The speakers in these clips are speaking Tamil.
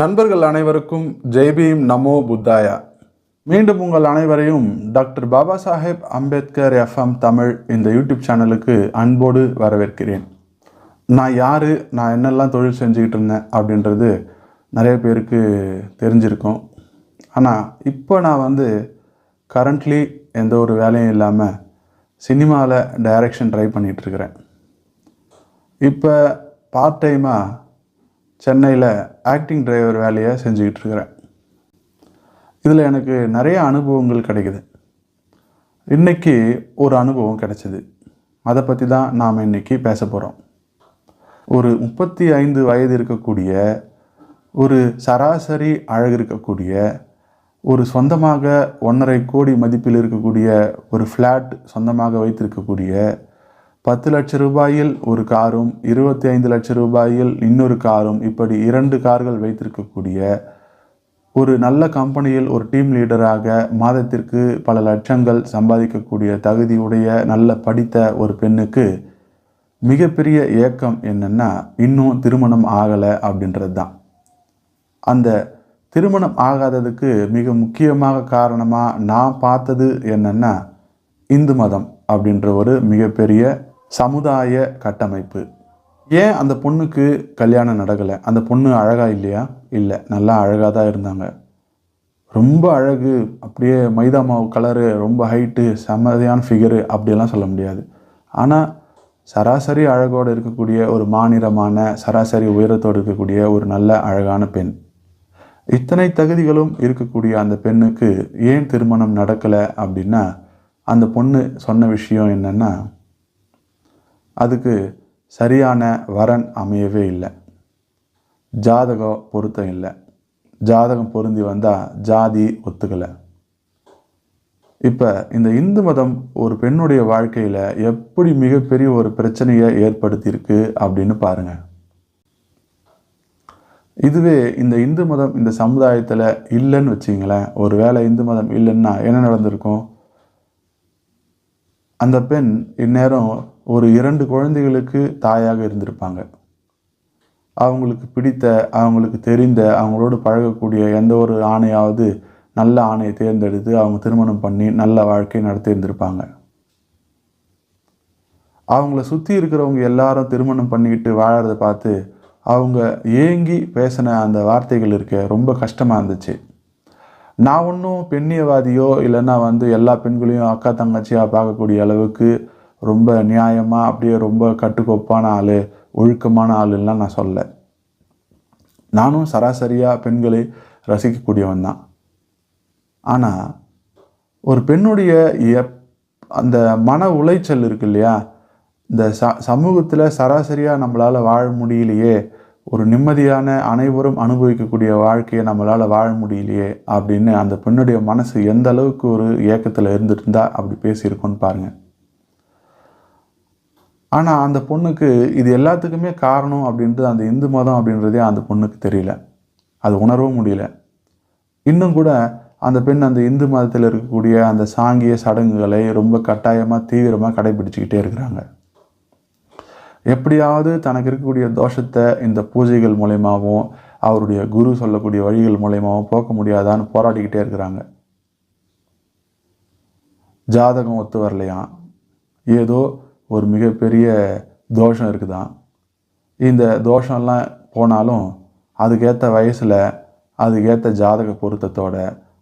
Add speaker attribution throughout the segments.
Speaker 1: நண்பர்கள் அனைவருக்கும் ஜெய்பீம் நமோ புத்தாயா. மீண்டும் உங்கள் அனைவரையும் டாக்டர் பாபா சாஹேப் அம்பேத்கர் எஃப்எம் தமிழ் இந்த யூடியூப் சேனலுக்கு அன்போடு வரவேற்கிறேன். நான் யார் நான் என்னெல்லாம் தொழில் செஞ்சுக்கிட்டு இருந்தேன் அப்படின்றது நிறைய பேருக்கு தெரிஞ்சிருக்கும். ஆனால் இப்போ நான் வந்து கரண்ட்லி எந்த ஒரு வேலையும் இல்லாமல் சினிமாவில் டைரக்ஷன் ட்ரை பண்ணிகிட்ருக்கிறேன் இப்போ பார்ட் டைமாக சென்னையில் ஆக்டிங் டிரைவர் வேலையை செஞ்சுக்கிட்டு இருக்கிறேன். இதில் எனக்கு நிறைய அனுபவங்கள் கிடைக்குது. இன்றைக்கி ஒரு அனுபவம் கிடைச்சிது. அதை பற்றி தான் நாம் இன்றைக்கி பேச போகிறோம் ஒரு முப்பத்தி ஐந்து வயது இருக்கக்கூடிய ஒரு சராசரி அழகு இருக்கக்கூடிய ஒரு சொந்தமாக ஒன்றரை கோடி மதிப்பில் இருக்கக்கூடிய ஒரு ஃப்ளாட் சொந்தமாக வைத்திருக்கக்கூடிய பத்து லட்ச ரூபாயில் ஒரு காரும் இருபத்தி ஐந்து லட்ச ரூபாயில் இன்னொரு காரும் இப்படி இரண்டு கார்கள் வைத்திருக்கக்கூடிய ஒரு நல்ல கம்பெனியில் ஒரு டீம் லீடராக மாதத்திற்கு பல லட்சங்கள் சம்பாதிக்கக்கூடிய தகுதியுடைய நல்ல படித்த ஒரு பெண்ணுக்கு மிகப்பெரிய ஏக்கம் என்னென்னா இன்னும் திருமணம் ஆகலை அப்படின்றது தான் அந்த திருமணம் ஆகாததுக்கு மிக முக்கியமாக காரணமாக நான் பார்த்தது என்னென்னா இந்து மதம் அப்படின்ற ஒரு மிகப்பெரிய சமுதாய கட்டமைப்பு. ஏன் அந்த பொண்ணுக்கு கல்யாணம் நடக்கலை? அந்த பொண்ணு அழகாக இல்லையா? இல்லை. நல்லா அழகாக தான் இருந்தாங்க. ரொம்ப அழகு அப்படியே மைதா மாவு கலரு ரொம்ப ஹைட்டு செம்மதியான ஃபிகரு அப்படியெல்லாம் சொல்ல முடியாது. ஆனால் சராசரி அழகோடு இருக்கக்கூடிய ஒரு மாநிலமான சராசரி உயரத்தோடு இருக்கக்கூடிய ஒரு நல்ல அழகான பெண். இத்தனை தகுதிகளும் இருக்கக்கூடிய அந்த பெண்ணுக்கு ஏன் திருமணம் நடக்கலை அப்படின்னா அந்த பொண்ணு சொன்ன விஷயம் என்னென்னா அதுக்கு சரியான வரன் அமையவே இல்லை. ஜாதகம் பொருத்தம் இல்லை. ஜாதகம் பொருந்தி வந்தால் ஜாதி ஒத்துக்கலை. இப்போ இந்த இந்து மதம் ஒரு பெண்ணுடைய வாழ்க்கையில் எப்படி மிகப்பெரிய ஒரு பிரச்சனையை ஏற்படுத்தியிருக்கு அப்படின்னு பாருங்கள் இதுவே இந்த இந்து மதம் இந்த சமுதாயத்தில் இல்லைன்னு வச்சிங்களேன் ஒரு வேளை இந்து மதம் இல்லைன்னா என்ன நடந்திருக்கும்? அந்த பெண் இந்நேரம் ஒரு இரண்டு குழந்தைகளுக்கு தாயாக இருந்திருப்பாங்க. அவங்களுக்கு பிடித்த அவங்களுக்கு தெரிந்த அவங்களோடு பழகக்கூடிய எந்த ஒரு ஆணையாவது நல்ல ஆணையை தேர்ந்தெடுத்து அவங்க திருமணம் பண்ணி நல்ல வாழ்க்கை நடத்தியிருந்திருப்பாங்க அவங்கள சுற்றி இருக்கிறவங்க எல்லாரும் திருமணம் பண்ணிக்கிட்டு வாழறதை பார்த்து அவங்க ஏங்கி பேசின அந்த வார்த்தைகள் இருக்க ரொம்ப கஷ்டமாக இருந்துச்சு. நான் ஒன்றும் பெண்ணியவாதியோ இல்லைன்னா வந்து எல்லா பெண்களையும் அக்கா தங்கச்சியாக பார்க்கக்கூடிய அளவுக்கு ரொம்ப நியாயமாக அப்படியே ரொம்ப கட்டுக்கோப்பான ஆள் ஒழுக்கமான ஆளுலாம் நான் சொல்ல நானும் சராசரியாக பெண்களை ரசிக்கக்கூடியவன் தான். ஆனால் ஒரு பெண்ணுடைய எப் அந்த மன உளைச்சல் இருக்கு இல்லையா? இந்த ச சமூகத்தில் சராசரியாக நம்மளால் வாழ முடியலையே ஒரு நிம்மதியான அனைவரும் அனுபவிக்கக்கூடிய வாழ்க்கையை நம்மளால் வாழ முடியலையே அப்படின்னு அந்த பெண்ணுடைய மனசு எந்த அளவுக்கு ஒரு ஏக்கத்தில் இருந்துட்டு இருந்தா அப்படி பேசியிருக்கோன்னு பாருங்கள் ஆனால் அந்த பொண்ணுக்கு இது எல்லாத்துக்குமே காரணம் அப்படின்றது அந்த இந்து மதம் அப்படின்றதே அந்த பொண்ணுக்கு தெரியல. அது உணரவும் முடியல. இன்னும் கூட அந்த பெண் அந்த இந்து மதத்தில் இருக்கக்கூடிய அந்த சாங்கிய சடங்குகளை ரொம்ப கட்டாயமாக தீவிரமாக கடைபிடிச்சிக்கிட்டே இருக்கிறாங்க. எப்படியாவது தனக்கு இருக்கக்கூடிய தோஷத்தை இந்த பூஜைகள் மூலயமாவும் அவருடைய குரு சொல்லக்கூடிய வழிகள் மூலயமாவும் போக்க முடியாதான்னு போராடிக்கிட்டே இருக்கிறாங்க. ஜாதகம் ஒத்து வரலையாம். ஏதோ ஒரு மிகப்பெரிய தோஷம் இருக்குதான். இந்த தோஷம்லாம் போனாலும் அதுக்கேற்ற வயசில் அதுக்கேற்ற ஜாதக பொருத்தத்தோட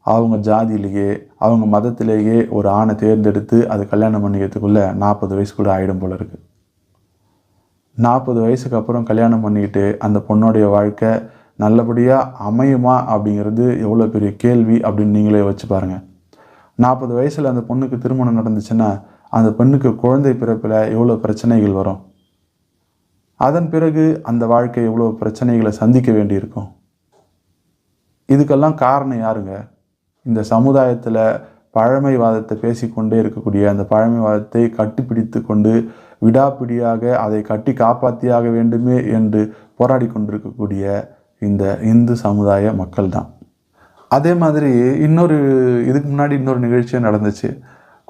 Speaker 1: அவங்க ஜாதியிலேயே அவங்க மதத்திலேயே ஒரு ஆணை தேர்ந்தெடுத்து அது கல்யாணம் பண்ணிக்கிறதுக்குள்ளே நாற்பது வயசு கூட ஆகிடும் போல இருக்குது நாற்பது வயசுக்கு அப்புறம் கல்யாணம் பண்ணிக்கிட்டு அந்த பொண்ணுடைய வாழ்க்கை நல்லபடியாக அமையுமா அப்படிங்கிறது எவ்வளோ பெரிய கேள்வி அப்படின்னு நீங்களே வச்சு பாருங்கள் நாற்பது வயசில் அந்த பொண்ணுக்கு திருமணம் நடந்துச்சுன்னா அந்த பெண்ணுக்கு குழந்தை பிறப்பில் எவ்வளோ பிரச்சனைகள் வரும்? அதன் பிறகு அந்த வாழ்க்கை எவ்வளோ பிரச்சனைகளை சந்திக்க வேண்டியிருக்கும்? இதுக்கெல்லாம் காரணம் யாருங்க? இந்த சமுதாயத்தில் பழமைவாதத்தை பேசிக்கொண்டே இருக்கக்கூடிய அந்த பழமைவாதத்தை கட்டிப்பிடித்து கொண்டு விடாப்பிடியாக அதை கட்டி காப்பாற்றியாக வேண்டுமே என்று போராடி கொண்டிருக்கக்கூடிய இந்த இந்து சமுதாய மக்கள் தான் அதே மாதிரி இன்னொரு இதுக்கு முன்னாடி இன்னொரு நிகழ்ச்சியும் நடந்துச்சு.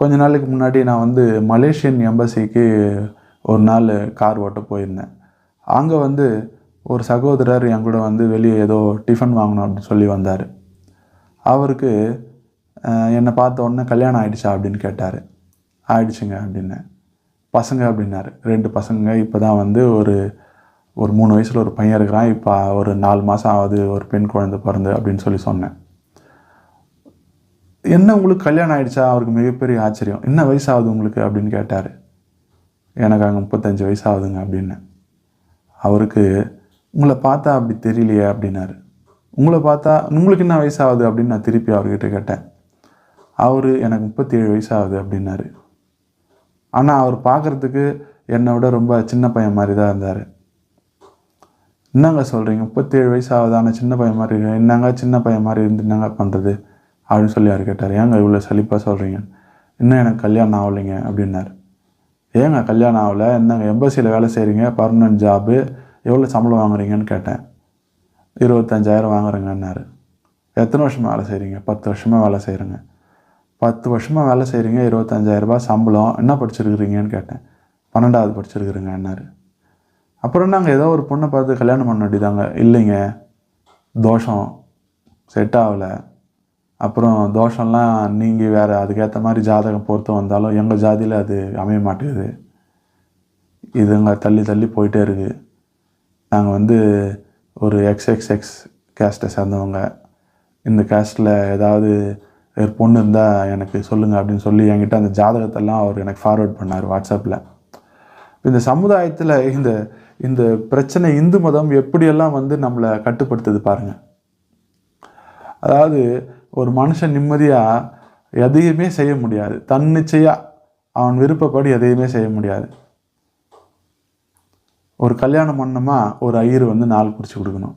Speaker 1: கொஞ்ச நாளுக்கு முன்னாடி நான் வந்து மலேசியன் எம்பசிக்கு ஒரு நாள் கார் ஓட்ட போயிருந்தேன். அங்கே வந்து ஒரு சகோதரர் என் கூட வந்து வெளியே ஏதோ டிஃபன் வாங்கணும் அப்படின்னு சொல்லி வந்தார். அவருக்கு என்னை பார்த்த உடனே கல்யாணம் ஆகிடுச்சா அப்படின்னு கேட்டார். ஆயிடுச்சுங்க அப்படின்னேன் பசங்க அப்படின்னாரு. ரெண்டு பசங்க இப்போ தான் வந்து ஒரு ஒரு மூணு வயசில் ஒரு பையன் இருக்கிறான். இப்போ ஒரு நாலு மாதம் ஆகுது ஒரு பெண் குழந்தை பிறந்து அப்படின்னு சொல்லி சொன்னேன். என்ன உங்களுக்கு கல்யாணம் ஆகிடுச்சா அவருக்கு மிகப்பெரிய ஆச்சரியம். என்ன வயசாகுது உங்களுக்கு? அப்படின்னு கேட்டார். எனக்கு அங்கே முப்பத்தஞ்சு வயசாகுதுங்க அப்படின்னு. அவருக்கு உங்களை பார்த்தா அப்படி தெரியலையே அப்படின்னாரு. உங்களை பார்த்தா உங்களுக்கு என்ன வயசாகுது? அப்படின்னு நான் திருப்பி அவர்கிட்ட கேட்டேன். அவர் எனக்கு முப்பத்தி ஏழு வயசாகுது அப்படின்னாரு. ஆனால் அவர் பார்க்குறதுக்கு என்னை விட ரொம்ப சின்ன பையன் மாதிரி தான் இருந்தார். என்னங்க சொல்கிறீங்க முப்பத்தேழு வயசு ஆனால் சின்ன பையன் மாதிரி என்னங்க சின்ன பையன் மாதிரி இருந்து என்னங்க பண்ணுறது அப்படின்னு சொல்லி அவர் கேட்டார்? ஏங்க இவ்வளோ சலிப்பாக சொல்கிறீங்க இன்னும் எனக்கு கல்யாணம் ஆகலைங்க அப்படின்னார். ஏங்க கல்யாணம் ஆகலை? என்னங்க எம்பசியில் வேலை செய்கிறீங்க பர்மனன்ட் ஜாபு எவ்வளோ சம்பளம் வாங்குறீங்கன்னு கேட்டேன். இருபத்தஞ்சாயிரம் வாங்குறேங்கன்னாரு. எத்தனை வருஷமாக வேலை செய்கிறீங்க பத்து வருஷமாக வேலை செய்கிறேங்க பத்து வருஷமாக வேலை செய்கிறீங்க இருபத்தஞ்சாயிரரூபா ரூபாய் சம்பளம். என்ன படிச்சிருக்கிறீங்கன்னு கேட்டேன். பன்னெண்டாவது படிச்சிருக்கிறேங்க என்னாரு அப்புறம் நாங்கள் ஏதோ ஒரு பொண்ணை பார்த்து கல்யாணம் பண்ண வேண்டியதாங்க. இல்லைங்க தோஷம். செட் ஆகலை. அப்புறம் தோஷம்லாம் நீங்கள் வேறு அதுக்கேற்ற மாதிரி ஜாதகம் பொறுத்து வந்தாலும் எங்கள் ஜாதியில் அது அமைய மாட்டேங்குது. இதுங்க தள்ளி தள்ளி போயிட்டே இருக்குது நாங்கள் வந்து ஒரு எக்ஸ்எக்ஸ்எக்ஸ் கேஸ்ட்டை சேர்ந்தவங்க. இந்த கேஸ்ட்டில் ஏதாவது ஒரு பொண்ணு இருந்தால் எனக்கு சொல்லுங்கள் அப்படின்னு சொல்லி என்கிட்ட அந்த ஜாதகத்தெல்லாம் அவர் எனக்கு ஃபார்வேர்ட் பண்ணார் வாட்ஸ்அப்பில் இந்த சமுதாயத்தில் இந்த இந்த பிரச்சனை இந்து மதம் எப்படியெல்லாம் வந்து நம்மளை கட்டுப்படுத்துது பாருங்கள் அதாவது ஒரு மனுஷன் நிம்மதியாக எதையுமே செய்ய முடியாது. தன்னிச்சையாக அவன் விருப்பப்படி எதையுமே செய்ய முடியாது. ஒரு கல்யாணம் பண்ணோமா ஒரு ஐயர் வந்து நாள் குறித்து கொடுக்கணும்.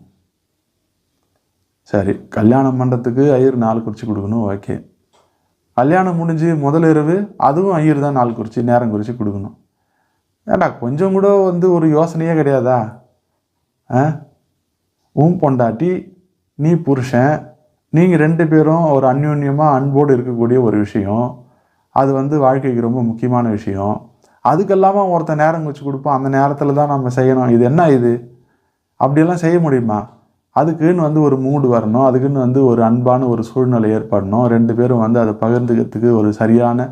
Speaker 1: சரி கல்யாணம் பண்ணுறதுக்கு ஐயர் நாள் குறித்து கொடுக்கணும் ஓகே. கல்யாணம் முடிஞ்சு முதல் இரவு அதுவும் ஐயர் தான் நாள் குறித்து நேரம் குறித்து கொடுக்கணும். ஏண்டா கொஞ்சம் கூட வந்து ஒரு யோசனையே கிடையாதா? ஆ? உன் பொண்டாட்டி நீ புருஷன் நீங்கள் ரெண்டு பேரும் ஒரு அந்யோன்யமாக அன்போடு இருக்கக்கூடிய ஒரு விஷயம். அது வந்து வாழ்க்கைக்கு ரொம்ப முக்கியமான விஷயம். அதுக்கெல்லாமல் ஒருத்தன் நேரம் வச்சு கொடுப்போம் அந்த நேரத்தில் தான் நம்ம செய்யணும். இது என்ன இது? அப்படியெல்லாம் செய்ய முடியுமா? அதுக்குன்னு வந்து ஒரு மூடு வரணும். அதுக்குன்னு வந்து ஒரு அன்பான ஒரு சூழ்நிலை ஏற்படணும். ரெண்டு பேரும் வந்து அதை பகிர்ந்துக்கிறதுக்கு ஒரு சரியான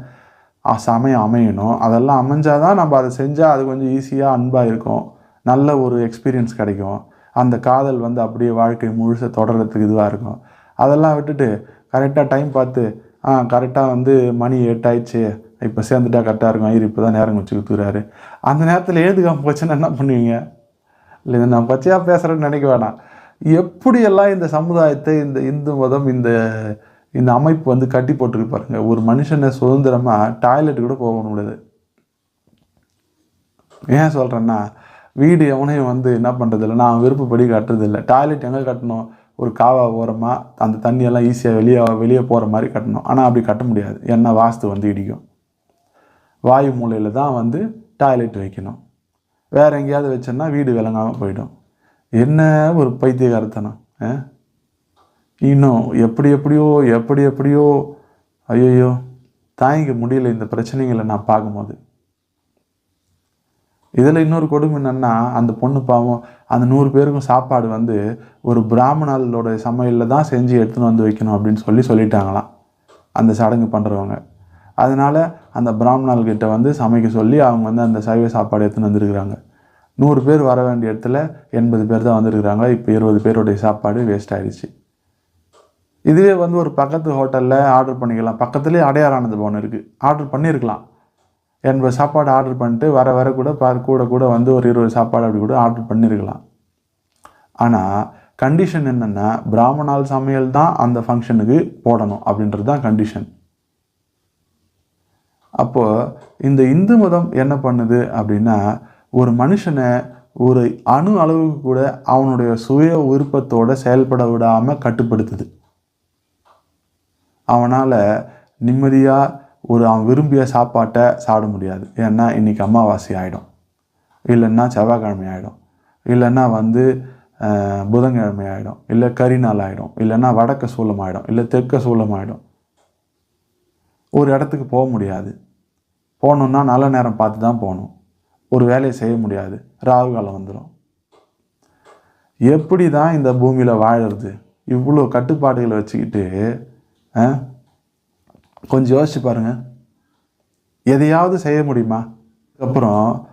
Speaker 1: சமயம் அமையணும். அதெல்லாம் அமைஞ்சாதான் நம்ம அதை செஞ்சால் அது கொஞ்சம் ஈஸியாக அன்பாக இருக்கும். நல்ல ஒரு எக்ஸ்பீரியன்ஸ் கிடைக்கும். அந்த காதல் வந்து அப்படியே வாழ்க்கை முழுசை தொடர்கிறதுக்கு இதுவாக இருக்கும். அதெல்லாம் விட்டுட்டு கரெக்டாக டைம் பார்த்து ஆ கரெக்டாக வந்து மணி எட்டாயிடுச்சு இப்போ சேர்ந்துட்டா கரெக்டாக இருக்கும். ஐயர் இப்போ தான் நேரம் வச்சு கொடுத்துறாரு அந்த நேரத்தில் எழுதுக்காம போச்சுன்னா என்ன பண்ணுவீங்க? இல்லை நான் பச்சையாக பேசுகிறேன்னு நினைக்க வேணாம். எப்படியெல்லாம் இந்த சமுதாயத்தை இந்த இந்து மதம் இந்த இந்த அமைப்பு வந்து கட்டி போட்டுருக்கு பாருங்க. ஒரு மனுஷனை சுதந்திரமாக டாய்லெட் கூட போக முடியாது. ஏன் சொல்கிறேன்னா வீடு எவனையும் வந்து என்ன பண்ணுறதில்ல நான் விருப்பப்படி கட்டுறதில்ல. டாய்லெட் எங்கே கட்டணும்? ஒரு காவா ஓரமாக அந்த தண்ணியெல்லாம் ஈஸியாக வெளியே வெளியே போகிற மாதிரி கட்டணும். ஆனால் அப்படி கட்ட முடியாது. ஏன்னா வாஸ்து வந்து இடிக்கும். வாயு மூலையில் தான் வந்து டாய்லெட் வைக்கணும். வேறு எங்கேயாவது வச்சோன்னா வீடு விளங்காமல் போயிடும். என்ன ஒரு பைத்தியகாரத்தனம் ஆ? இன்னும் எப்படி எப்படியோ எப்படி எப்படியோ ஐயோ தாங்கிக்க முடியல இந்த பிரச்சனைகளை நான் பார்க்கும்போது. இதில் இன்னொரு கொடுமை என்னென்னா அந்த பொண்ணு பாவம் அந்த நூறு பேருக்கும் சாப்பாடு வந்து ஒரு பிராமணர்களோட சமையலில் தான் செஞ்சு எடுத்துன்னு வந்து வைக்கணும் அப்படின்னு சொல்லி சொல்லிட்டாங்களாம். அந்த சடங்கு பண்ணுறவங்க அதனால அந்த பிராமணர்கிட்ட வந்து சமைக்க சொல்லி அவங்க வந்து அந்த சைவ சாப்பாடு எடுத்துன்னு வந்திருக்கிறாங்க. நூறு பேர் வர வேண்டிய இடத்துல எண்பது பேர் தான் வந்திருக்கிறாங்க. இப்போ இருபது பேருடைய சாப்பாடு வேஸ்ட் ஆயிடுச்சு. இதுவே வந்து ஒரு பக்கத்து ஹோட்டலில் ஆர்டர் பண்ணிக்கலாம். பக்கத்துலேயே அடையாறானது பவன் இருக்குது ஆர்டர் பண்ணியிருக்கலாம். எண்பது சாப்பாடு ஆர்டர் பண்ணிட்டு வர வர கூட பார் கூட கூட வந்து ஒரு இருபது சாப்பாடு அப்படி கூட ஆர்டர் பண்ணியிருக்கலாம் ஆனால் கண்டிஷன் என்னென்னா பிராமணால் சமையல் தான் அந்த ஃபங்க்ஷனுக்கு போடணும் அப்படின்றது தான் கண்டிஷன் அப்போது இந்த இந்து மதம் என்ன பண்ணுது அப்படின்னா ஒரு மனுஷனை ஒரு அணு அளவுக்கு கூட அவனுடைய சுய விருப்பத்தோடு செயல்பட விடாமல் கட்டுப்படுத்துது. அவனால் நிம்மதியாக ஒரு அவன் விரும்பிய சாப்பாட்டை சாப்பிட முடியாது. ஏன்னா இன்றைக்கி அமாவாசை ஆகிடும் இல்லைன்னா செவ்வாய்க்கிழமை ஆகிடும் இல்லைன்னா வந்து புதன்கிழமை ஆகிடும் இல்லை கறி நாள் ஆகிடும் இல்லைன்னா வடக்க சூலம் ஆகிடும் இல்லை தெற்க சூலம் ஆகிடும் ஒரு இடத்துக்கு போக முடியாது. போகணுன்னா நல்ல நேரம் பார்த்து தான் போகணும். ஒரு வேலையை செய்ய முடியாது. ராகு காலம் வந்துடும் எப்படி தான் இந்த பூமியில் வாழறது? இவ்வளோ கட்டுப்பாடுகளை வச்சுக்கிட்டு கொஞ்சம் யோசிச்சு பாருங்க. எதையாவது செய்ய முடியுமா? அப்புறம்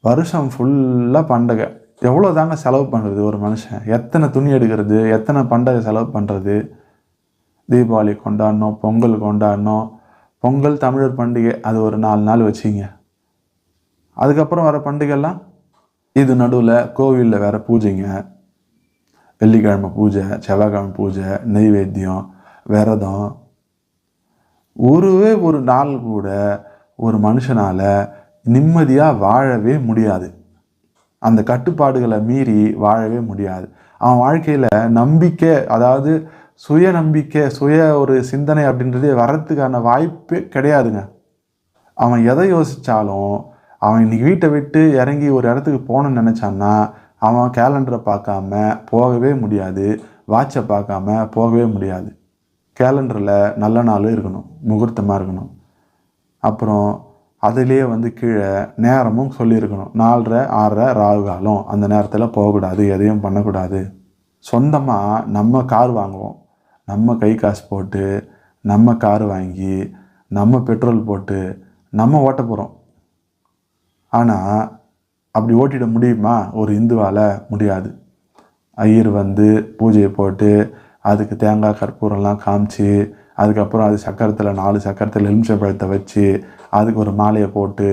Speaker 1: வருஷம் ஃபுல்லாக பண்டகை. எவ்வளோ தாங்க செலவு பண்ணுறது ஒரு மனுஷன்? எத்தனை துணி எடுக்கிறது? எத்தனை பண்டகை செலவு பண்ணுறது தீபாவளி கொண்டாடணும் பொங்கல் கொண்டாடணும். பொங்கல் தமிழர் பண்டிகை அது ஒரு நாலு நாள் வச்சுங்க. அதுக்கப்புறம் வர பண்டிகைலாம் இது நடுவில் கோவிலில் வேற பூஜைங்க. வெள்ளிக்கிழமை பூஜை செவ்வாய்க்கிழமை பூஜை நெய்வேத்தியம் விரதம் ஒருவே ஒரு நாள் கூட ஒரு மனுஷனால் நிம்மதியாக வாழவே முடியாது. அந்த கட்டுப்பாடுகளை மீறி வாழவே முடியாது. அவன் வாழ்க்கையில் நம்பிக்கை அதாவது சுய நம்பிக்கை சுய ஒரு சிந்தனை அப்படின்றதே வர்றதுக்கான வாய்ப்பே கிடையாதுங்க. அவன் எதை யோசித்தாலும் அவன் இன்னைக்கு வீட்டை விட்டு இறங்கி ஒரு இடத்துக்கு போகணும்னு நினச்சான்னா அவன் கேலண்டரை பார்க்காம போகவே முடியாது. வாட்சை பார்க்காம போகவே முடியாது. கேலண்டரில் நல்ல நாள் இருக்கணும் முகூர்த்தமாக இருக்கணும். அப்புறம் அதுலேயே வந்து கீழே நேரமும் சொல்லியிருக்கணும். நாலரை ஆறரை ராகு காலம். அந்த நேரத்தில் போகக்கூடாது எதையும் பண்ணக்கூடாது. சொந்தமாக நம்ம கார் வாங்குவோம். நம்ம கை காசு போட்டு நம்ம கார் வாங்கி நம்ம பெட்ரோல் போட்டு நம்ம ஓட்ட போகிறோம் ஆனால் அப்படி ஓட்டிட முடியுமா? ஒரு இந்துவால் முடியாது. ஐயர் வந்து பூஜையை போட்டு அதுக்கு தேங்காய் கற்பூரம்லாம் காமிச்சு அதுக்கப்புறம் அது சக்கரத்தில் நாலு சக்கரத்தில் எலுமிச்சை பழத்தை வச்சு அதுக்கு ஒரு மாலையை போட்டு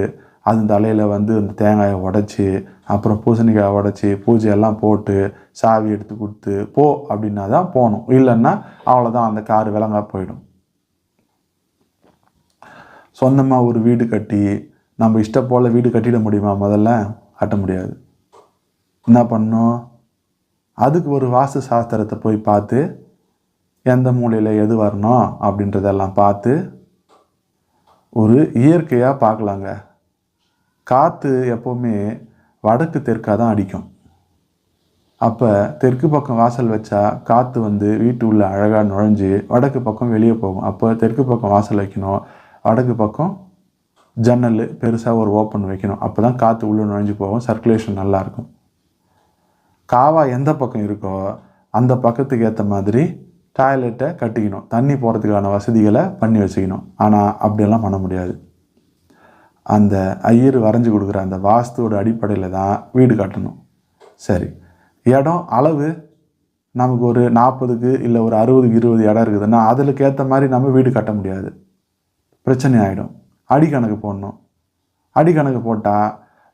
Speaker 1: அது தலையில் வந்து அந்த தேங்காயை உடச்சி அப்புறம் பூசணிக்காயை உடச்சி பூஜையெல்லாம் போட்டு சாவி எடுத்து கொடுத்து போ அப்படின்னா தான் போகணும். இல்லைன்னா அவ்வளோதான் அந்த கார் விலங்கா போயிடும். சொந்தமாக ஒரு வீடு கட்டி நம்ம இஷ்டம் போல் வீடு கட்டிட முடியுமா? முதல்ல கட்ட முடியாது. என்ன பண்ணோம் அதுக்கு ஒரு வாஸ்து சாஸ்திரத்தை போய் பார்த்து எந்த மூலையில் எது வரணும் அப்படின்றதெல்லாம் பார்த்து ஒரு இயற்கையாக பார்க்கலாங்க. காற்று எப்போவுமே வடக்கு தெற்காக தான் அடிக்கும். அப்போ தெற்கு பக்கம் வாசல் வச்சா காற்று வந்து வீட்டு உள்ள அழகாக நுழைஞ்சு வடக்கு பக்கம் வெளியே போகும். அப்போ தெற்கு பக்கம் வாசல் வைக்கணும். வடக்கு பக்கம் ஜன்னல் பெருசாக ஒரு ஓப்பன் வைக்கணும். அப்போ தான் காற்று உள்ளே நுழைஞ்சு போகும். சர்க்குலேஷன் நல்லாயிருக்கும் காவா எந்த பக்கம் இருக்கோ அந்த பக்கத்துக்கு ஏற்ற மாதிரி டாய்லெட்டை கட்டிக்கணும். தண்ணி போகிறதுக்கான வசதிகளை பண்ணி வச்சுக்கணும். ஆனால் அப்படியெல்லாம் பண்ண முடியாது. அந்த ஐயர் வரைஞ்சி கொடுக்குற அந்த வாஸ்துவோட அடிப்படையில் தான் வீடு கட்டணும். சரி. இடம் அளவு நமக்கு ஒரு நாற்பதுக்கு இல்லை ஒரு அறுபதுக்கு இருபது இடம் இருக்குதுன்னா அதுக்கு ஏற்ற மாதிரி நம்ம வீடு கட்ட முடியாது. பிரச்சனை ஆகிடும் அடிக்கணக்கு போடணும். அடிக்கணக்கு போட்டால்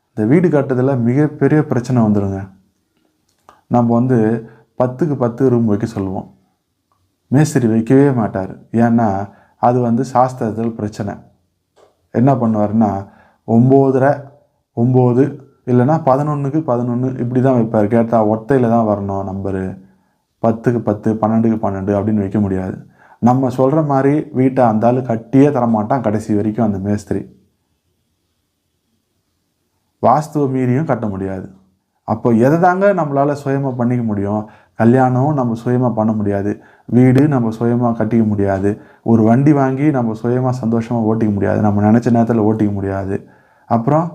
Speaker 1: இந்த வீடு கட்டுறதில் மிகப்பெரிய பிரச்சனை வந்துடுங்க நம்ம வந்து பத்துக்கு பத்து ரூம் வைக்க சொல்லுவோம். மேஸ்திரி வைக்கவே மாட்டார். ஏன்னா அது வந்து சாஸ்திரத்தில் பிரச்சனை. என்ன பண்ணுவாருன்னா ஒம்போதரை ஒம்பது இல்லைன்னா பதினொன்றுக்கு பதினொன்று இப்படி தான் வைப்பார். கேட்டால் ஒத்தையில் தான் வரணும் நம்பரு பத்துக்கு பத்து பன்னெண்டுக்கு பன்னெண்டு அப்படின்னு வைக்க முடியாது. நம்ம சொல்கிற மாதிரி வீட்டை அந்த ஆள் கட்டியே தரமாட்டான் கடைசி வரைக்கும் அந்த மேஸ்திரி. வாஸ்துவ மீறியும் கட்ட முடியாது. அப்போ எதை தாங்க நம்மளால் சுயமாக பண்ணிக்க முடியும்? கல்யாணம் நம்ம சுயமாக பண்ண முடியாது. வீடு நம்ம சுயமாக கட்டிக்க முடியாது. ஒரு வண்டி வாங்கி நம்ம சுயமாக சந்தோஷமாக ஓட்டிக்க முடியாது. நம்ம நினச்ச நேரத்தில் ஓட்டிக்க முடியாது. அப்புறம்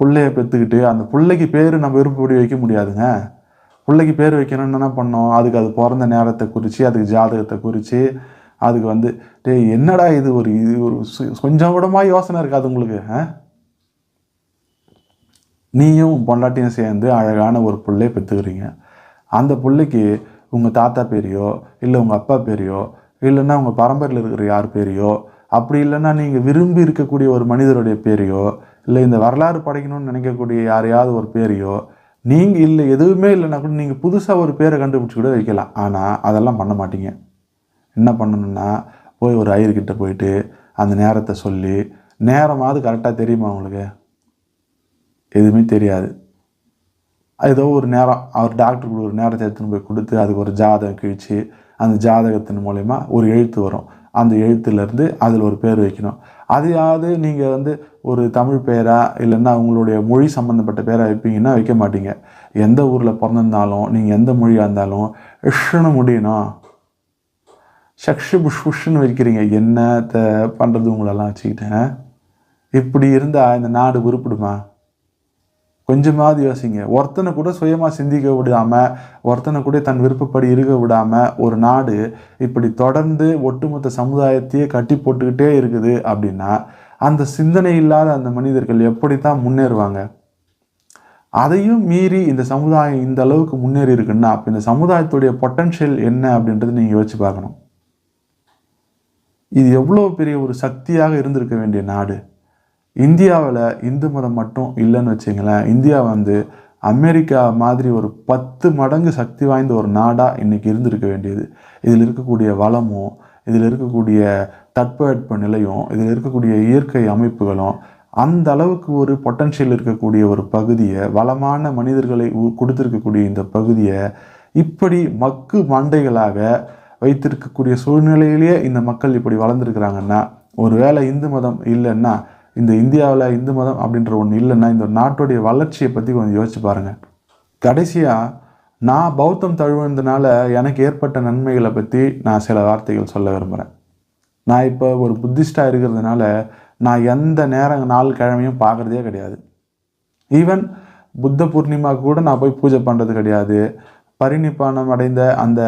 Speaker 1: பிள்ளைய பெற்றுக்கிட்டு அந்த பிள்ளைக்கு பேர் நம்ம விருப்பப்படி வைக்க முடியாதுங்க. பிள்ளைக்கு பேர் வைக்கணும்னு என்ன பண்ணோம் அதுக்கு அது பிறந்த நேரத்தை குறித்து அதுக்கு ஜாதகத்தை குறித்து அதுக்கு வந்து டேய் என்னடா இது ஒரு இது ஒரு கொஞ்சம் கூடமாக யோசனை இருக்காது உங்களுக்கு ஆ? நீயும் பொண்டாட்டியும் சேர்ந்து அழகான ஒரு பிள்ளையை பெற்றுக்கிறீங்க. அந்த பிள்ளைக்கு உங்கள் தாத்தா பேரையோ இல்லை உங்கள் அப்பா பேரையோ இல்லைன்னா உங்கள் பரம்பரையில் இருக்கிற யார் பேரையோ அப்படி இல்லைன்னா நீங்கள் விரும்பி இருக்கக்கூடிய ஒரு மனிதருடைய பேரையோ இல்லை இந்த வரலாறு படைக்கணும்னு நினைக்கக்கூடிய யாரையாவது ஒரு பேரையோ நீங்கள் இல்லை எதுவுமே இல்லைன்னா கூட நீங்கள் புதுசாக ஒரு பேரை கண்டுபிடிச்சி கூட வைக்கலாம். ஆனால் அதெல்லாம் பண்ண மாட்டீங்க. என்ன பண்ணணும்னா போய் ஒரு ஐயர்கிட்ட போயிட்டு அந்த நேரத்தை சொல்லி நேரமாவது கரெக்டாக தெரியுமா உங்களுக்கு? எதுவுமே தெரியாது. ஏதோ ஒரு நேரம் அவர் டாக்டருக்கு ஒரு நேரத்தை எடுத்துன்னு போய் கொடுத்து அதுக்கு ஒரு ஜாதகம் கிழிச்சு அந்த ஜாதகத்தின் மூலயமா ஒரு எழுத்து வரும். அந்த எழுத்துலேருந்து அதில் ஒரு பேர் வைக்கணும். அதையாவது நீங்கள் வந்து ஒரு தமிழ் பேராக இல்லைன்னா உங்களுடைய மொழி சம்மந்தப்பட்ட பேராக வைப்பீங்கன்னா வைக்க மாட்டீங்க. எந்த ஊரில் பிறந்திருந்தாலும் நீங்கள் எந்த மொழியாக இருந்தாலும் இஷ்னு முடியணும். சக்ஷு புஷ் புஷ்ன்னு வைக்கிறீங்க. என்னத்தை பண்ணுறது உங்களெல்லாம் வச்சுக்கிட்டேன் இப்படி இருந்தால் இந்த நாடு உருப்பிடுமா? கொஞ்சமாவது யோசிங்க. ஒருத்தனை கூட சுயமாக சிந்திக்க விடாமல் ஒருத்தனை கூட தன் விருப்பப்படி இருக்க விடாமல் ஒரு நாடு இப்படி தொடர்ந்து ஒட்டுமொத்த சமுதாயத்தையே கட்டி போட்டுக்கிட்டே இருக்குது அப்படின்னா அந்த சிந்தனை இல்லாத அந்த மனிதர்கள் எப்படி தான் முன்னேறுவாங்க? அதையும் மீறி இந்த சமுதாயம் இந்த அளவுக்கு முன்னேறி இருக்குன்னா அப்போ இந்த சமுதாயத்துடைய பொட்டன்ஷியல் என்ன அப்படின்றது நீங்கள் யோசிச்சு பார்க்கணும். இது எவ்வளோ பெரிய ஒரு சக்தியாக இருந்திருக்க வேண்டிய நாடு. இந்தியாவில் இந்து மதம் மட்டும் இல்லைன்னு வச்சுங்களேன் இந்தியா வந்து அமெரிக்கா மாதிரி ஒரு பத்து மடங்கு சக்தி வாய்ந்த ஒரு நாடாக இன்றைக்கி இருந்திருக்க வேண்டியது. இதில் இருக்கக்கூடிய வளமும் இதில் இருக்கக்கூடிய தட்பவெட்ப நிலையும் இதில் இருக்கக்கூடிய இயற்கை அமைப்புகளும் அந்த அளவுக்கு ஒரு பொட்டன்ஷியல் இருக்கக்கூடிய ஒரு பகுதியை வளமான மனிதர்களை உ- இந்த பகுதியை இப்படி மக்கு மண்டைகளாக வைத்திருக்கக்கூடிய சூழ்நிலையிலேயே இந்த மக்கள் இப்படி வளர்ந்துருக்கிறாங்கன்னா ஒருவேளை இந்து மதம் இல்லைன்னா இந்த இந்தியாவில் இந்து மதம் அப்படின்ற ஒன்று இல்லைன்னா இந்த நாட்டுடைய வளர்ச்சியை பற்றி கொஞ்சம் யோசிச்சு பாருங்கள் கடைசியாக நான் பௌத்தம் தழுவுனதுனால எனக்கு ஏற்பட்ட நன்மைகளை பற்றி நான் சில வார்த்தைகள் சொல்ல விரும்புகிறேன் நான் இப்போ ஒரு புத்திஸ்டாக இருக்கிறதுனால நான் எந்த நேரம் நாள் கிழமையும் பார்க்குறதே கிடையாது. ஈவன் புத்த பூர்ணிமா கூட நான் போய் பூஜை பண்ணுறது கிடையாது. பரிணிப்பானம் அடைந்த அந்த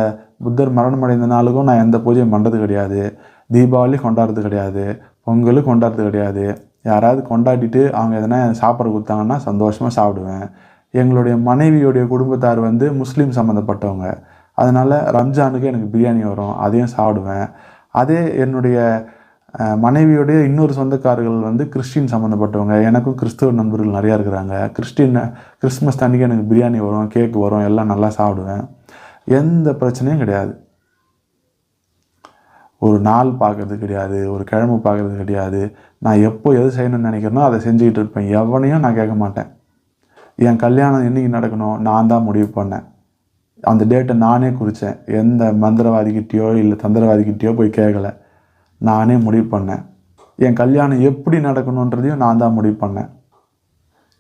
Speaker 1: புத்தர் மரணம் அடைந்த நாளுக்கும் நான் எந்த பூஜையும் பண்ணுறது கிடையாது. தீபாவளி கொண்டாடுறது கிடையாது. பொங்கலும் கொண்டாடுறது கிடையாது. யாராவது கொண்டாடிட்டு அவங்க எதனா சாப்பிட கொடுத்தாங்கன்னா சந்தோஷமாக சாப்பிடுவேன். எங்களுடைய மனைவியுடைய குடும்பத்தார் வந்து முஸ்லீம் சம்மந்தப்பட்டவங்க அதனால் ரம்ஜானுக்கு எனக்கு பிரியாணி வரும் அதையும் சாப்பிடுவேன். அதே என்னுடைய மனைவியுடைய இன்னொரு சொந்தக்காரர்கள் வந்து கிறிஸ்டின் சம்மந்தப்பட்டவங்க எனக்கும் கிறிஸ்துவ நண்பர்கள் நிறையா இருக்கிறாங்க. கிறிஸ்டின் கிறிஸ்மஸ் அன்றைக்கி எனக்கு பிரியாணி வரும் கேக் வரும் எல்லாம் நல்லா சாப்பிடுவேன். எந்த பிரச்சனையும் கிடையாது. ஒரு நாள் பார்க்கறது கிடையாது ஒரு கிழமை பார்க்கறது கிடையாது. நான் எப்போ எது செய்யணும்னு நினைக்கிறேனோ அதை செஞ்சுக்கிட்டு இருப்பேன். எவனையும் நான் கேட்க மாட்டேன். என் கல்யாணம் என்றைக்கு நடக்கணும்? நான் தான் முடிவு பண்ணேன். அந்த டேட்டை நானே குறித்தேன் எந்த மந்திரவாதிக்கிட்டேயோ இல்லை தந்திரவாதிக்கிட்டேயோ போய் கேட்கல. நானே முடிவு பண்ணேன். என் கல்யாணம் எப்படி நடக்கணுன்றதையும் நான் தான் முடிவு பண்ணேன்.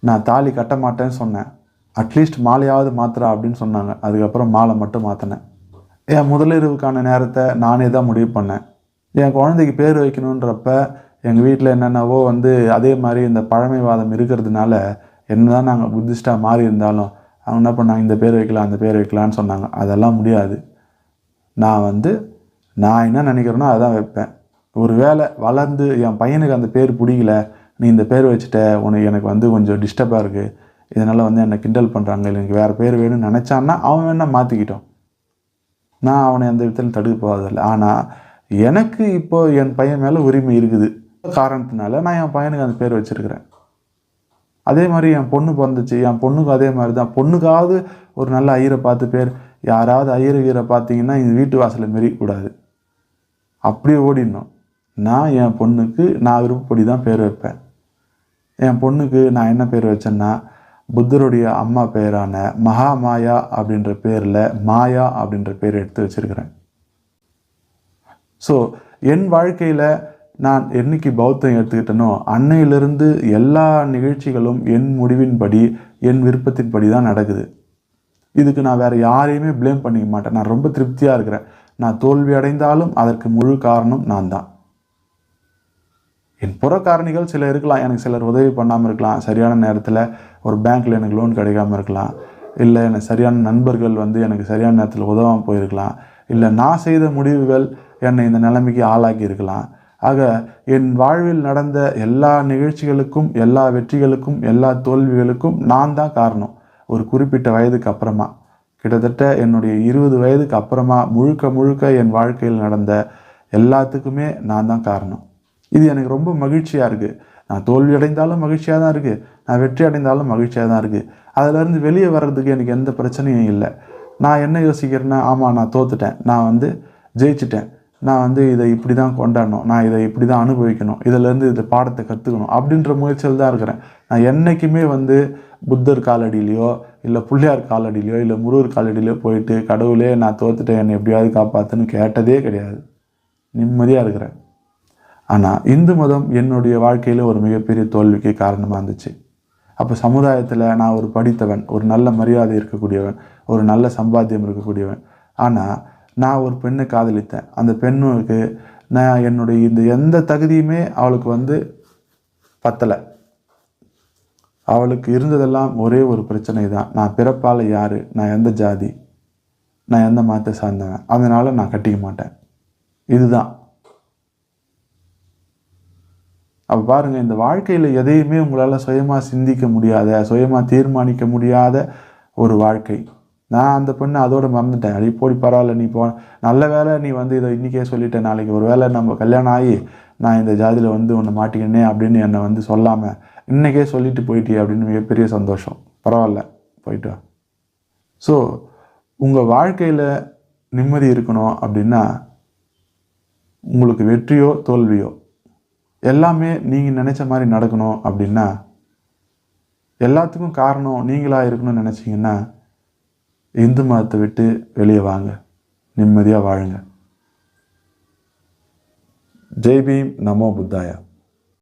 Speaker 1: நான் தாலி கட்ட மாட்டேன்னு சொன்னேன். அட்லீஸ்ட் மாலையாவது மாத்திரா அப்படின்னு சொன்னாங்க. அதுக்கப்புறம் மாலை மட்டும் மாற்றினேன் என் முதலிரவுக்கான நேரத்தை நானே தான் முடிவு பண்ணேன். என் குழந்தைக்கு பேர் வைக்கணுன்றப்ப எங்கள் வீட்டில் என்னென்னவோ வந்து அதே மாதிரி இந்த பழமைவாதம் இருக்கிறதுனால என்னதான் நாங்கள் புத்திஸ்டாக மாறி இருந்தாலும் அவங்க என்ன பண்ணாங்க இந்த பேர் வைக்கலாம் அந்த பேர் வைக்கலான்னு சொன்னாங்க. அதெல்லாம் முடியாது. நான் வந்து நான் என்ன நினைக்கிறேனோ அதை தான் வைப்பேன். ஒரு வேளை வளர்ந்து என் பையனுக்கு அந்த பேர் பிடிக்கல நீ இந்த பேர் வச்சுட்ட உனக்கு எனக்கு வந்து கொஞ்சம் டிஸ்டர்பாக இருக்குது இதனால் வந்து என்னை கிண்டல் பண்ணுறாங்க இல்லை எனக்கு வேறு பேர் வேணும்னு நினச்சான்னா அவன் வேணால் மாற்றிக்கிட்டோம் நான் அவனை எந்த விதத்திலும் தடுக்க போவதில்லை. ஆனால் எனக்கு இப்போ என் பையன் மேலே உரிமை இருக்குது. காரணத்தினால நான் என் பையனுக்கு அந்த பேர் வச்சிருக்கிறேன். அதே மாதிரி என் பொண்ணு பிறந்துச்சு. என் பொண்ணுக்கும் அதே மாதிரி தான் பொண்ணுக்காவது ஒரு நல்ல ஐயரை பார்த்து பேர். யாராவது ஐயர் வீரை பார்த்தீங்கன்னா இந்த வீட்டு வாசலை மெரிக்கக்கூடாது அப்படியே ஓடிடணும். நான் என் பொண்ணுக்கு நான் விருப்பப்படி தான் பேர் வைப்பேன். என் பொண்ணுக்கு நான் என்ன பேர் வச்சேன்னா புத்தருடைய அம்மா பெயரான மகா மாயா அப்படின்ற பேரில் மாயா அப்படின்ற பேர் எடுத்து வச்சிருக்கிறேன். ஸோ என் வாழ்க்கையில் நான் என்னைக்கு பௌத்தம் எடுத்துக்கிட்டேனோ அன்னையிலிருந்து எல்லா நிகழ்ச்சிகளும் என் முடிவின்படி என் விருப்பத்தின்படி தான் நடக்குது. இதுக்கு நான் வேறு யாரையுமே ப்ளேம் பண்ணிக்க மாட்டேன். நான் ரொம்ப திருப்தியாக இருக்கிறேன். நான் தோல்வி அடைந்தாலும் அதற்கு முழு காரணம் நான் தான். என் புறக்காரணிகள் சில இருக்கலாம். எனக்கு சிலர் உதவி பண்ணாமல் இருக்கலாம். சரியான நேரத்தில் ஒரு பேங்க்கில் எனக்கு லோன் கிடைக்காம இருக்கலாம். இல்லை எனக்கு சரியான நண்பர்கள் வந்து எனக்கு சரியான நேரத்தில் உதவாமல் போயிருக்கலாம். இல்லை நான் செய்த முடிவுகள் என்னை இந்த நிலைமைக்கு ஆளாக்கி இருக்கலாம். ஆக என் வாழ்வில் நடந்த எல்லா நிகழ்ச்சிகளுக்கும் எல்லா வெற்றிகளுக்கும் எல்லா தோல்விகளுக்கும் நான் தான் காரணம். ஒரு குறிப்பிட்ட வயதுக்கு அப்புறமா. கிட்டத்தட்ட என்னுடைய இருபது வயதுக்கு அப்புறமா முழுக்க முழுக்க என் வாழ்க்கையில் நடந்த எல்லாத்துக்குமே நான் தான் காரணம். இது எனக்கு ரொம்ப மகிழ்ச்சியாக இருக்குது நான் தோல்வி அடைந்தாலும் மகிழ்ச்சியாக தான் இருக்குது நான் வெற்றி அடைந்தாலும் மகிழ்ச்சியாக தான் இருக்குது அதிலேருந்து வெளியே வர்றதுக்கு எனக்கு எந்த பிரச்சனையும் இல்லை. நான் என்ன யோசிக்கிறேன்னா ஆமாம் நான் தோத்துட்டேன். நான் வந்து ஜெயிச்சிட்டேன். நான் வந்து இதை இப்படி தான் கொண்டாடணும். நான் இதை இப்படி தான் அனுபவிக்கணும் இதிலேருந்து இந்த பாடத்தை கற்றுக்கணும் அப்படின்ற முயற்சியில் தான் இருக்கிறேன். நான் என்றைக்குமே வந்து புத்தர் காலடியிலையோ இல்லை பிள்ளையார் காலடியிலையோ இல்லை முருகர் காலடியிலையோ போயிட்டு கடவுளே நான் தோத்துட்டேன். என்னை எப்படியாவது காப்பாற்றுன்னு கேட்டதே கிடையாது. நிம்மதியாக இருக்கிறேன். ஆனால் இந்து மதம் என்னுடைய வாழ்க்கையில் ஒரு மிகப்பெரிய தோல்விக்கு காரணமாக இருந்துச்சு. அப்போ சமுதாயத்தில் நான் ஒரு படித்தவன் ஒரு நல்ல மரியாதை இருக்கக்கூடியவன் ஒரு நல்ல சம்பாத்தியம் இருக்கக்கூடியவன். ஆனால் நான் ஒரு பெண்ணை காதலித்தேன். அந்த பெண்ணுக்கு நான் என்னுடைய இந்த எந்த தகுதியுமே அவளுக்கு வந்து பத்தலை. அவளுக்கு இருந்ததெல்லாம் ஒரே ஒரு பிரச்சனை தான். நான் பிறப்பால் யார்? நான் எந்த ஜாதி? நான் எந்த மதத்தை சார்ந்தவன்? அதனால் நான் கட்டிக்க மாட்டேன். இதுதான். அப்போ பாருங்கள் இந்த வாழ்க்கையில் எதையுமே உங்களால் சுயமாக சிந்திக்க முடியாத சுயமாக தீர்மானிக்க முடியாத ஒரு வாழ்க்கை. நான் அந்த பெண்ணை அதோடு மறந்துட்டேன். அடி போடி பரவாயில்ல நீ போ நல்ல வேலை நீ வந்து இதை இன்றைக்கே சொல்லிட்டேன். நாளைக்கு ஒரு வேளை நம்ம கல்யாணம் ஆகி நான் இந்த ஜாதியில் வந்து ஒன்று மாட்டிக்கினே அப்படின்னு என்னை வந்து சொல்லாமல் இன்றைக்கே சொல்லிட்டு போயிட்டியே அப்படின்னு மிகப்பெரிய சந்தோஷம். பரவாயில்ல போயிட்டு ஸோ உங்கள் வாழ்க்கையில் நிம்மதி இருக்கணும் அப்படின்னா உங்களுக்கு வெற்றியோ தோல்வியோ எல்லாமே நீங்கள் நினச்ச மாதிரி நடக்கணும் அப்படின்னா எல்லாத்துக்கும் காரணம் நீங்களாக இருக்கணும்னு நினச்சிங்கன்னா இந்து மதத்தை விட்டு வெளியே வாங்க. நிம்மதியாக வாழுங்க. ஜெய்பீம் நமோ புத்தாயா.